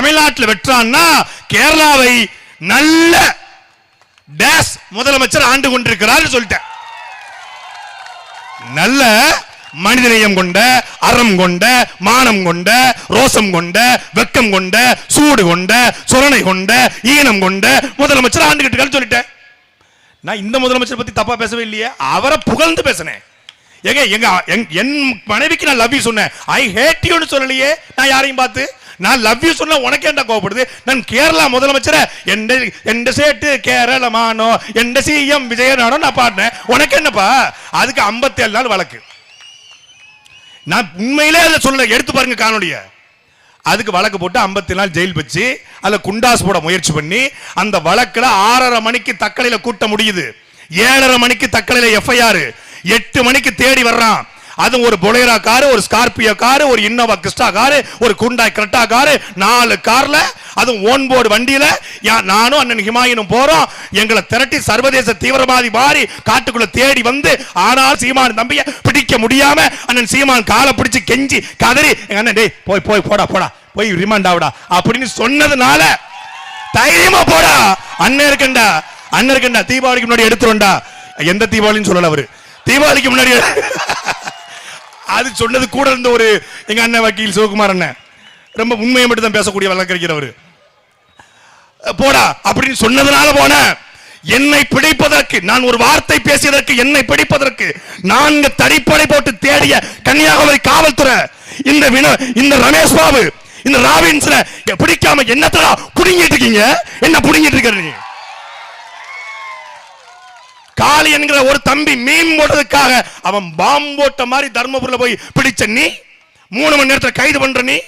தமிழ்நாட்டில் வெற்றான்னா கேரளாவை நல்ல டேஸ் முதலமைச்சர் ஆண்டு கொண்டிருக்கிறார் சொல்லிட்டேன். நல்ல மனிதநேயம் கொண்ட அறம் கொண்ட மானம் கொண்ட ரோசம் கொண்ட வெக்கம் கொண்ட சூடு கொண்ட சுரணை கொண்ட ஈனம் கொண்ட முதலமைச்சர் ஆண்டுகிட்டு சொல்லிட்டேன். நான் இந்த முதலமைச்சர் பத்தி தப்பா பேசவே இல்லையே அவரை புகழ்ந்து பேசினேன். எங்க எங்க என் மனைவிக்கு நான் லவ் சொன்னேன். ஐ ஹேட் யூன்னு சொல்லலையே நான் யாரையும் பார்த்து? நான் லவ் யூ சொன்னா உனக்கு என்ன கோவப்படுது? நான் கேரளா முதலமைச்சரை? எந்த எந்த சேட்டு கேரளமானோ? எந்த சிஎம் விஜயனானோ நான் பாடினேன் உனக்கு என்னப்பா? அதுக்கு 57 நாள் வழக்கு. நான் உண்மையிலே அதை சொல்ல எடுத்து பாருங்க காணொலிய அதுக்கு வழக்கு போட்டு 54 நாள் ஜெயில் வச்சு அதில் குண்டாஸ் போட முயற்சி பண்ணி அந்த வழக்கில் ஆறரை மணிக்கு தக்கலையில் கூட்ட முடியுது. ஏழரை மணிக்கு தக்கலையில் எஃப்ஐஆர் எட்டு மணிக்கு தேடி வர்றான். அது ஒரு பொலேரா காரு ஒரு ஸ்கார்பியோ காரு ஒரு இன்னோவா கிறிஸ்டா காரு ஒரு குண்டாய் கிரெட்டா காரு நாலு கார்ல அதுவும் ஓன் போர்டு வண்டியில நானும் அண்ணன் ஹிமாயினும் போறோம். எங்களை திரட்டி சர்வதேச தீவிரவாதி மாறி காட்டுக்குள்ள தேடி வந்து ஆனால் சீமான் தம்பிய பிடிக்க முடியாம அண்ணன் சீமான் காலை பிடிச்சு கெஞ்சி கதறி எங்க அண்ணன் டேய் போய் போய் போடா போடா போய் ரிமாண்ட் ஆகுடா அப்படின்னு சொன்னதுனால தைரியமா போடா. அண்ணன் இருக்கண்டா அண்ணன் இருக்கண்டா தீபாவளிக்கு முன்னாடி எடுத்துருண்டா எந்த தீபாவளின்னு சொல்லல அவரு. தீபாவளிக்கு முன்னாடி அது சொன்னது கூட இருந்த ஒரு எங்க அண்ணன் வக்கீல் சிவகுமார் அண்ணன். ரொம்ப உண்மையை மட்டும் தான் பேசக்கூடிய வழக்கறிஞர் அவரு. போடா அப்படின்னு சொன்னதுனால போன. என்னை பிடிப்பதற்கு நான் ஒரு வார்த்தை பேசியதற்கு என்னை பிடிப்பதற்கு நான்கு தடிப்படை போட்டு தேடிய கன்னியாகுமரி காவல்துறை இந்த வினோ இந்த ரமேஷ் பாபு இந்த ராபின்ஸ்ல பிடிக்காம என்னத்தடா புடுங்கிட்டு இருக்கீங்க? என்ன புடுங்கிட்டு இருக்கிறீங்க? காளி என்கிற ஒரு தம்பி மீன் போட்டதுக்காக அவன் பாம்பு போட்ட மாதிரி தர்மபுரியில் போய் பிடிச்ச நீ மூணு மணி நேரத்தில் கைது பண்ற நீ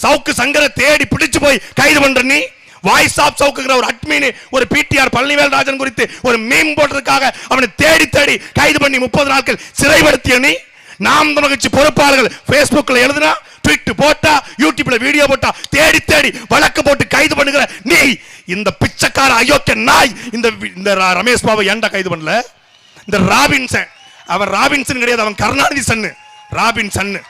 சவுக்கு சங்கரை தேடி பிடிச்சு போய் கைது பண்ற நீ வாய்ஸ் ஆஃப் சவுக்குங்கிற ஒரு அட்மின் ஒரு பிடிஆர் பழனிவேல் ராஜன் குறித்து ஒரு மீன் போட்டதுக்காக அவனை தேடி தேடி கைது பண்ணி முப்பது நாட்கள் சிறைப்படுத்திய நீ நாம் தமிழ்ச்சி பொறுப்பாளர்கள் பேஸ்புக்கில் எழுதுனா ட்வீட் போட்டா யூடியூப்ல வீடியோ போட்டா தேடி தேடி வழக்கு போட்டு கைது பண்ணுகிற நீ இந்த பிச்சைக்கார அயோக்கிய நாய் இந்த இந்த ரமேஷ் பாபு ஏன்டா கைது பண்ணல? இந்த ராபின்சன் அவன் ராபின்சன் கிடையாது அவன் கருணாநிதி சன்னு ராபின் சன்னு.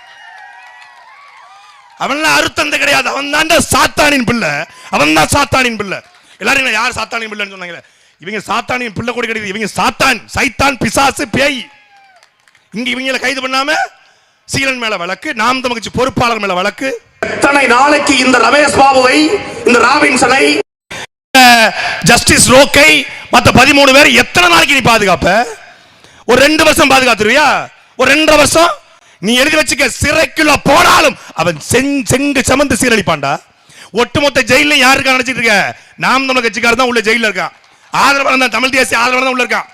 அவன்லாம் அறுத்தந்த கிடையாது அவன் தான் சாத்தானின் பிள்ளை அவன் தான் சாத்தானின் பிள்ளை. எல்லாரும் யார் சாத்தானின் பிள்ளைன்னு சொன்னாங்களே? இவங்க சாத்தானின் பிள்ளை கூட கிடையாது இவங்க சாத்தான் சைத்தான் பிசாசு பேய். இங்க இவங்களை கைது பண்ணாம சீலன் மேல வழக்கு நாம் தமிழ்ச்சி பொறுப்பாளர் மேல வழக்கு. எத்தனை நாளைக்கு இந்த ரமேஷ் பாபுவை இந்த ராபின்சனை ஜஸ்டிஸ் ரோக்கை மத்த பதிமூணு பேர் எத்தனை நாளைக்கு நீ பாதுகாப்ப? ஒரு ரெண்டு வருஷம் பாதுகாத்துருவியா? ஒரு ரெண்டரை வருஷம்? நீ எழுதி வச்சுக்க சிறைக்குள்ள போனாலும் அவன் செங் செங்கு சமந்து சீரழிப்பான்டா. ஒட்டுமொத்த ஜெயில யாருக்கா நினைச்சிட்டு இருக்க? நாம் தமிழ் கட்சிக்காரர் தான் உள்ள ஜெயில இருக்கான். ஆதரவாளர் தான் தமிழ் தேசிய ஆதரவாளர் தான் உள்ள இருக்கான்.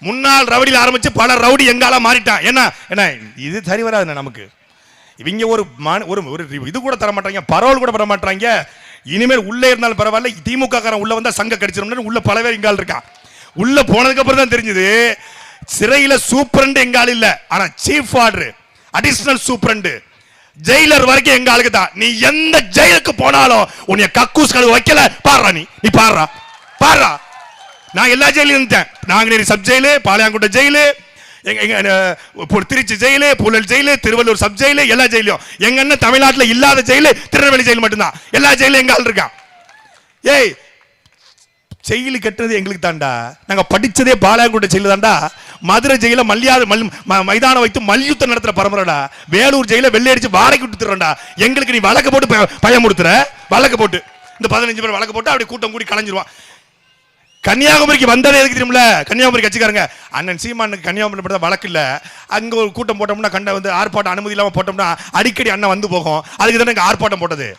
முன்னாள் ரவுடியில் ஆரம்பிச்சு பல ரவுடி எங்கால மாறிட்டான். என்ன? என்ன? இது சரி வராது நமக்கு. இவங்க ஒரு ஒரு ஒரு இது கூட தர மாட்டாங்க பரவல் கூட பண்ண மாட்டாங்க. இனிமேல் உள்ளே இருந்தாலும் பரவாயில்ல திமுக காரன் உள்ள வந்தா சங்க கடிச்சிடும் உள்ள பல பேர் எங்கால் இருக்கான். உள்ள போனதுக்கு அப்புறம் தான் தெரிஞ்சது சிறையில சூப்பரண்ட் எங்கால் இல்ல. ஆனா chief warder additional superintendent jailer வரைக்கும் எங்க ஆளுக்கு தான். நீ எந்த ஜெயிலுக்கு போனாலும் உன்னை கக்கூஸ் கழுவு வைக்கல. பாடுறா நீ. நீ பாடுறா. பாடுறா. நான் எல்லா ஜெயிலும் இருந்தேன் Nanguneri sub jail Palayamkottai jail எங்க எங்க Tiruchi jail Puzhal jail Tiruvallur sub jail எல்லா ஜெயிலும் எங்க அண்ணன் தமிழ்நாட்டில் இல்லாத ஜெயிலு திருநெல்வேலி ஜெயில் மட்டும்தான். எல்லா ஜெயிலும் எங்க ஆள் இருக்கான். ஏய் ஜெயிலு கட்டுறது எங்களுக்கு தாண்டா நாங்கள் படிச்சதே பாளையங்கோட்டை ஜெயிலு தான்டா. மதுரை ஜெயில மல்லியாது மல் ம- மைதானம் வைத்து மல்யுத்தம் நடத்துற பரம்பரைடா. வேலூர் ஜெயில வெள்ளையடிச்சு வாடகை விட்டுறா எங்களுக்கு நீ வழக்கு போட்டு ப- பயமுறுத்துற வழக்கு போட்டு. இந்த பதினஞ்சு பேர் வழக்கு போட்டு அப்படி கூட்டம் கூடி கலைஞ்சிருவான். கன்னியாகுமரிக்கு வந்ததே எதுக்கு தெரியுமில கன்னியாகுமரி கட்சிக்காரங்க. அண்ணன் சீமானுக்கு கன்னியாகுமரி மட்டும் வழக்கு இல்லை. அங்கே ஒரு கூட்டம் போட்டோம்னா கண்ட வந்து ஆர்ப்பாட்டம் அனுமதி இல்லாமல் போட்டோம்னா அடிக்கடி அண்ணன் வந்து போகும். அதுக்கு தானே ஆர்ப்பாட்டம் போட்டது.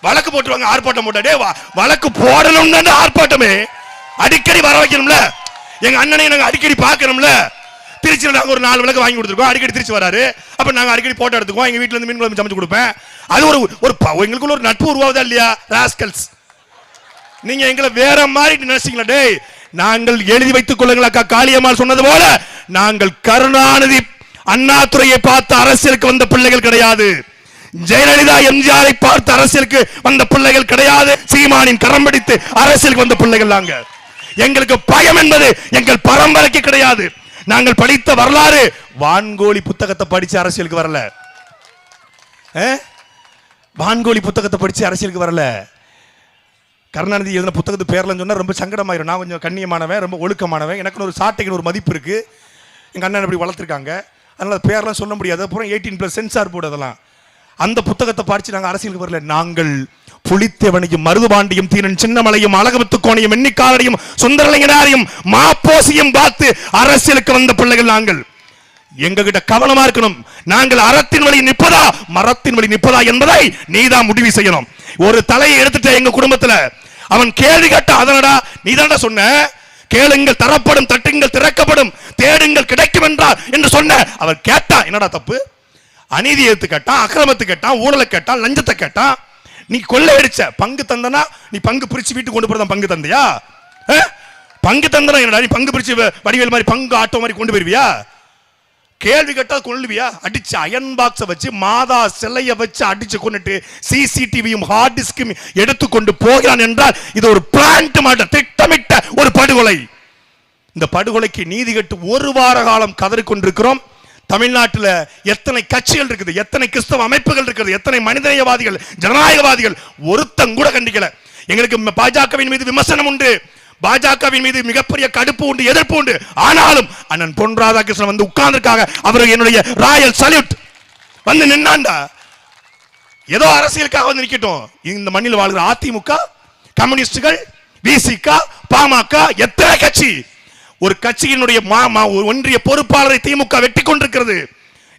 வழக்கு போட்டுருவாங்க ஆர்ப்பாட்டம் போட்டா. வா- வழக்கு போடணும்னு தானே ஆர்ப்பாட்டமே அடிக்கடி வர வைக்கணும்ல. எங்க அண்ணனை நாங்கள் அடிக்கடி பார்க்கணும்ல. திருச்சியில் நாங்கள் ஒரு நாலு விளக்கு வாங்கி கொடுத்துருக்கோம். அடிக்கடி திருச்சி வராரு. அப்போ நாங்கள் அடிக்கடி போட்டோ எடுத்துக்குவோம். எங்கள் வீட்டில் இருந்து மீன் குழம்பு சமைச்சு கொடுப்பேன். அது ஒரு ஒரு ப- எங்களுக்குள்ள ஒரு நட்பு உருவாகுதா இல்லையா? ராஸ்கல்ஸ். நீங்க எங்களை வேற மாதிரி நினைச்சீங்களா டேய் நாங்கள் எழுதி வைத்துக் கொள்ளுங்கள் அக்கா காளியம்மாள் சொன்னது போல நாங்கள் கருணாநிதி அண்ணாதுரையை பார்த்த அரசியலுக்கு வந்த பிள்ளைகள் கிடையாது. ஜெயலலிதா எம்ஜிஆரை பார்த்து அரசியலுக்கு வந்த பிள்ளைகள் கிடையாது. சீமானின் கரம் பிடித்து அரசியலுக்கு வந்த பிள்ளைகள் நாங்க எங்களுக்கு பயம் என்பது எங்கள் பரம்பரைக்கு கிடையாது. நாங்கள் படித்த வரலாறு வான்கோழி புத்தகத்தை படிச்சு அரசியலுக்கு வரல. வான்கோழி புத்தகத்தை படிச்சு அரசியலுக்கு வரல. கருணாநிதி எழுதின புத்தகத்து பேர்லன்னு சொன்னால் ரொம்ப சங்கடமாயிரும். நான் கொஞ்சம் கண்ணியமானவன் ரொம்ப ஒழுக்கமானவன். எனக்குன்னு ஒரு சாட்டைக்குன்னு ஒரு மதிப்பு இருக்குது எங்கள் அண்ணன் இப்படி வளர்த்துருக்காங்க. அதனால் பேரெலாம் சொல்ல முடியாது. அப்புறம் எயிட்டீன் ப்ளஸ் சென்சார் போர்டு அதெல்லாம். அந்த புத்தகத்தை படித்து நாங்கள் அரசியலுக்கு வரல. நாங்கள் புலித்தேவனையும் மருதுபாண்டியும் தீரன் சின்னமலையும் அழகமுத்துக்கோணையும் எண்ணிக்காரனையும் சுந்தரலிங்கனாரையும் மாப்போசியும் பார்த்து அரசியலுக்கு வந்த பிள்ளைகள் நாங்கள். எங்ககிட்ட கவனமா இருக்கணும். நாங்கள் அறத்தின் வழி நிற்பதா மரத்தின் வழி நிற்பதா என்பதை நீதான் முடிவு செய்யணும். ஒரு தலையை எடுத்துட்ட எங்க குடும்பத்துல அவன் கேள்வி கேட்ட அதனடா நீதான்டா சொன்ன? கேளுங்கள் தரப்படும் தட்டுங்கள் திறக்கப்படும் தேடுங்கள் கிடைக்கும் என்றார் என்று சொன்ன அவர் கேட்டா என்னடா தப்பு? அநீதி எடுத்து கேட்டான் அக்கிரமத்து கேட்டான் ஊழலை கேட்டான் லஞ்சத்தை கேட்டான். நீ கொள்ளையடிச்ச பங்கு தந்தனா நீ பங்கு பிரிச்சு வீட்டுக்கு கொண்டு போறதா பங்கு தந்தையா? பங்கு தந்தனா என்னடா நீ பங்கு பிரிச்சு வடிவேல் மாதிரி பங்கு ஆட்டோ மாதிரி கொண்டு போயிருவியா? கேள்வி கேட்டால் கொள்ளுவியா? அடிச்சு அயன் பாக்ஸை வச்சு மாதா சிலைய வச்சு அடிச்சு கொண்டுட்டு சிசிடிவியும் ஹார்ட் டிஸ்கும் எடுத்துக்கொண்டு போகிறான் என்றால் இது ஒரு பிளான்ட் மாட்ட திட்டமிட்ட ஒரு படுகொலை. இந்த படுகொலைக்கு நீதி கட்டு ஒரு வார காலம் கதறிக்கொண்டிருக்கிறோம். தமிழ்நாட்டில் எத்தனை கட்சிகள் இருக்குது எத்தனை கிறிஸ்தவ அமைப்புகள் இருக்குது எத்தனை மனிதநேயவாதிகள் ஜனநாயகவாதிகள் ஒருத்தங்கூட கண்டிக்கல. எங்களுக்கு பாஜகவின் மீது விமர்சனம் உண்டு. பாஜகவின் மீது மிகப்பெரிய கடுப்பு உண்டு எதிர்ப்பு உண்டு. ஆனாலும் அண்ணன் பொன் ராதாகிருஷ்ணன் வந்து உட்கார்ந்துருக்காங்க. அவர் என்னுடைய ராயல் சல்யூட். வந்து நின்னாண்டா? ஏதோ அரசியலுக்காக வந்து நிற்கட்டும். இந்த மண்ணில் வாழ்கிற அதிமுக கம்யூனிஸ்டுகள் விசிக பாமக எத்தனை கட்சி? ஒரு கட்சியினுடைய மா- மா- ஒரு ஒன்றிய பொறுப்பாளரை திமுக வெட்டி கொண்டிருக்கிறது.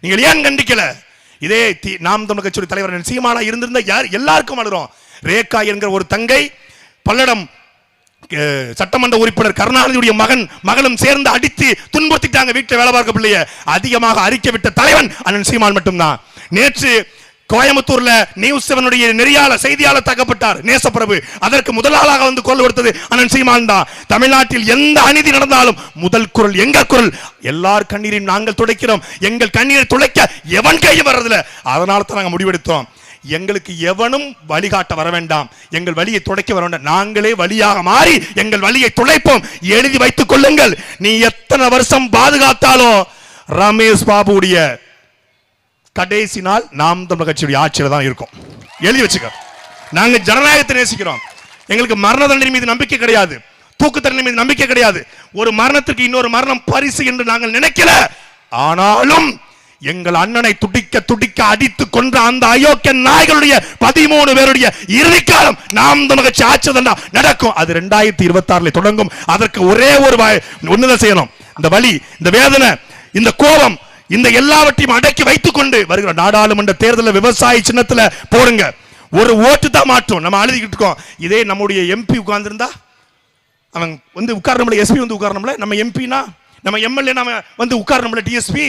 நீங்கள் ஏன் கண்டிக்கல? இதே தி- நாம் தமிழ் கட்சியுடைய தலைவர் சீமானா இருந்திருந்தா யார் எல்லாருக்கும் வளரும். ரேகா என்கிற ஒரு தங்கை பல்லடம் சட்டமன்ற உறுப்பினர் கருணாநிதியுடைய மகன் மகளும் சேர்ந்து அடித்து துன்புறுத்திட்டாங்க வீட்டை வேலை பார்க்க பிள்ளைய. அதிகமாக அறிக்கை விட்ட தலைவன் அண்ணன் சீமான் மட்டும்தான். நேற்று கோயம்புத்தூர்ல நியூஸ் செவனுடைய நெறியாளர் செய்தியாளர் தாக்கப்பட்டார் நேசப்பிரபு. அதற்கு முதலாளாக வந்து குரல் கொடுத்தது அண்ணன் சீமான் தான். தமிழ்நாட்டில் எந்த அநீதி நடந்தாலும் முதல் குரல் எங்க குரல்? எல்லார் கண்ணீரையும் நாங்கள் துடைக்கிறோம். எங்கள் கண்ணீரை துடைக்க எவன் கையை வர்றதில்ல. அதனால தான் நாங்கள் முடிவெடுத்தோம். எங்களுக்கு எவனும் வழிகாட்ட வர வேண்டாம். எங்கள் வழியை துடைக்க வர வேண்டாம். நாங்களே வழியாக மாறி எங்கள் வழியை துடைப்போம். எழுதி வைத்துக் கொள்ளுங்கள். நீ எத்தனை வருஷம் பாதுகாத்தாலும் ரமேஷ் பாபுடைய கடைசி நாள் நாம் தமிழர் கட்சியுடைய ஆட்சியில் தான் இருக்கும். எழுதி வச்சுக்க. நாங்கள் ஜனநாயகத்தை நேசிக்கிறோம். எங்களுக்கு மரண தண்டனை மீது நம்பிக்கை கிடையாது. தூக்கு தண்டனை மீது நம்பிக்கை கிடையாது. ஒரு மரணத்துக்கு இன்னொரு மரணம் பரிசு என்று நாங்கள் நினைக்கல. ஆனாலும் எங்கள் அண்ணனை துடிக்க துடிக்க அடித்து கொன்ற அந்த அயோக்கிய நாய்களுடைய பதிமூணு பேருடைய இறுதிக்காலம் நாம் நமக்கு கட்சி நடக்கும். அது ரெண்டாயிரத்தி இருபத்தி ஆறுல தொடங்கும். அதற்கு ஒரே ஒரு ஒண்ணுதான் செய்யணும். இந்த வலி இந்த வேதனை இந்த கோபம் இந்த எல்லாவற்றையும் அடக்கி வைத்துக் கொண்டு வருகிற நாடாளுமன்ற தேர்தலில் விவசாய சின்னத்துல போடுங்க. ஒரு ஓட்டு தான் மாற்றும். நம்ம அழுதிக்கிட்டு இருக்கோம். இதே நம்முடைய எம்பி உட்கார்ந்திருந்தா அவன் வந்து உட்காரணும்ல எஸ்பி வந்து உட்காரணும்ல? நம்ம எம்பினா நம்ம எம்எல்ஏ நம்ம வந்து உட்காரணும்ல டிஎஸ்பி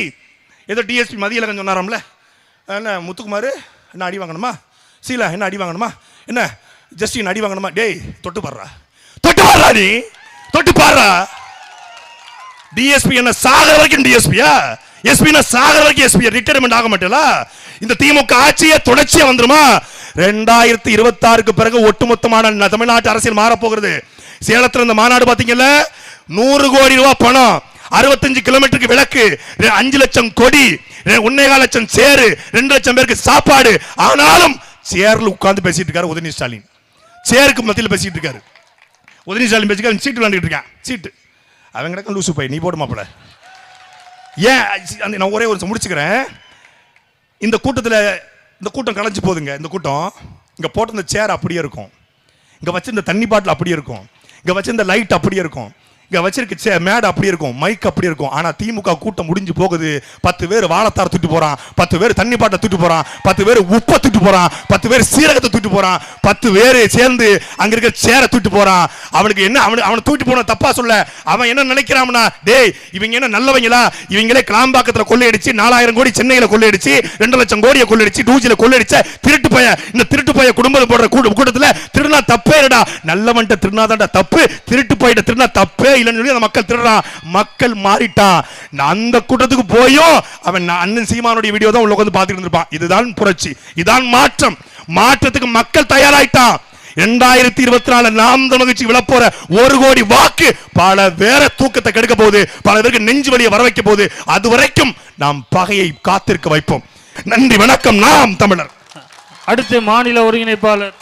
ஏதோ டிஎஸ்பி மதியழகன் சொன்னாராம்ல. என்ன முத்துக்குமார் என்ன அடி வாங்கணுமா? சீலா என்ன அடி வாங்கணுமா? என்ன ஜஸ்டின் அடி வாங்கணுமா? டேய் தொட்டு பாடுறா தொட்டு பாடுறா நீ. தொட்டு பாடுறா டிஎஸ்பி என்ன சாகர வரைக்கும் டிஎஸ்பியா எஸ்பினா சாகர வரைக்கும் எஸ்பி ரிட்டையர்மெண்ட் ஆக மாட்டேல? இந்த திமுக ஆட்சியை தொடர்ச்சியா வந்துருமா? ரெண்டாயிரத்தி இருபத்தி ஆறுக்கு பிறகு ஒட்டுமொத்தமான தமிழ்நாட்டு அரசியல் மாறப் போகிறது இந்த மாநாடு பார்த்தீங்கல்ல நூறு கோடி ரூபாய் பணம். அறுபத்தஞ்சு கிலோமீட்டருக்கு விளக்கு அஞ்சு லட்சம் கொடி ரெ- ஒன்னேகால் லட்சம் சேரு ரெண்டு லட்சம் பேருக்கு சாப்பாடு. ஆனாலும் சேர்ல உட்கார்ந்து பேசிட்டு இருக்காரு உதயநிதி ஸ்டாலின். சேருக்கு மத்தியில் பேசிட்டு இருக்காரு. உதயநிதி ஸ்டாலின் பேசிக்காரு சீட்டு விளையாண்டுட்டு இருக்கான். சீட்டு. அவன் கிடக்க லூசு போய் நீ போடு மாப்பிள ஏன் அந்த நான் ஒரே ஒரு முடிச்சுக்கிறேன். இந்த கூட்டத்தில் இந்த கூட்டம் கலைஞ்சு போதுங்க இந்த கூட்டம். இங்கே போட்டிருந்த இந்த சேர் அப்படியே இருக்கும். இங்கே வச்சிருந்த தண்ணி பாட்டில் அப்படியே இருக்கும். இங்கே வச்சிருந்த லைட் அப்படியே இருக்கும். இங்கே வச்சிருக்க சே மேடை அப்படி இருக்கும் மைக் அப்படி இருக்கும். ஆனால் திமுக கூட்டம் முடிஞ்சு போகுது. பத்து பேர் வாழைத்தார தூட்டு போகிறான் பத்து பேர் தண்ணி பாட்டை தூட்டு போகிறான் பத்து பேர் உப்பை தூட்டு போகிறான் பத்து பேர் சீரகத்தை தூட்டு போகிறான் பத்து பேர் சேர்ந்து அங்கே இருக்க சேரை தூட்டு போகிறான் அவனுக்கு என்ன அவனு அவனை தூக்கிட்டு போன தப்பா சொல்ல. அவன் என்ன நினைக்கிறான்னா டேய் இவங்க என்ன நல்லவங்களா? இவங்களே கிளாம்பாக்கத்தில் கொள்ளையடிச்சு நாலாயிரம் கோடி சென்னையில் கொள்ளையடிச்சு ரெண்டு லட்சம் கோடியை கொள்ளையடிச்சு டூஜியில் கொள்ளையடிச்ச திருட்டு பைய இந்த திருட்டு பைய குடும்பம் போடுற கூட்டத்தில் திருநா தப்பே இல்லடா. நல்லவன்ட்ட திருநாதான்டா தப்பு. திருட்டு பையிட்ட திருநா தப்பே இல்லைன்னு சொல்லி அந்த மக்கள் திருடுறான் மக்கள் மாறிட்டான் அந்த கூட்டத்துக்கு போயும் அவன் அண்ணன் சீமானுடைய வீடியோ தான் உள்ள உட்காந்து பார்த்துட்டு இருந்திருப்பான். இதுதான் புரட்சி. இதான் மாற்றம். மாற்றத்துக்கு மக்கள் தயாராயிட்டான் இரண்டாயிரத்தி இருபத்தி நாலு நாம் மகிழ்ச்சி விழப்போற ஒரு கோடி வாக்கு பல வேற தூக்கத்தை கெடுக்க போகுது. பல பேருக்கு நெஞ்சு வழியை வர வைக்க போகுது. அது வரைக்கும் நாம் பகையை காத்திருக்க வைப்போம். நன்றி வணக்கம். நாம் தமிழர். அடுத்து மாநில ஒருங்கிணைப்பாளர்.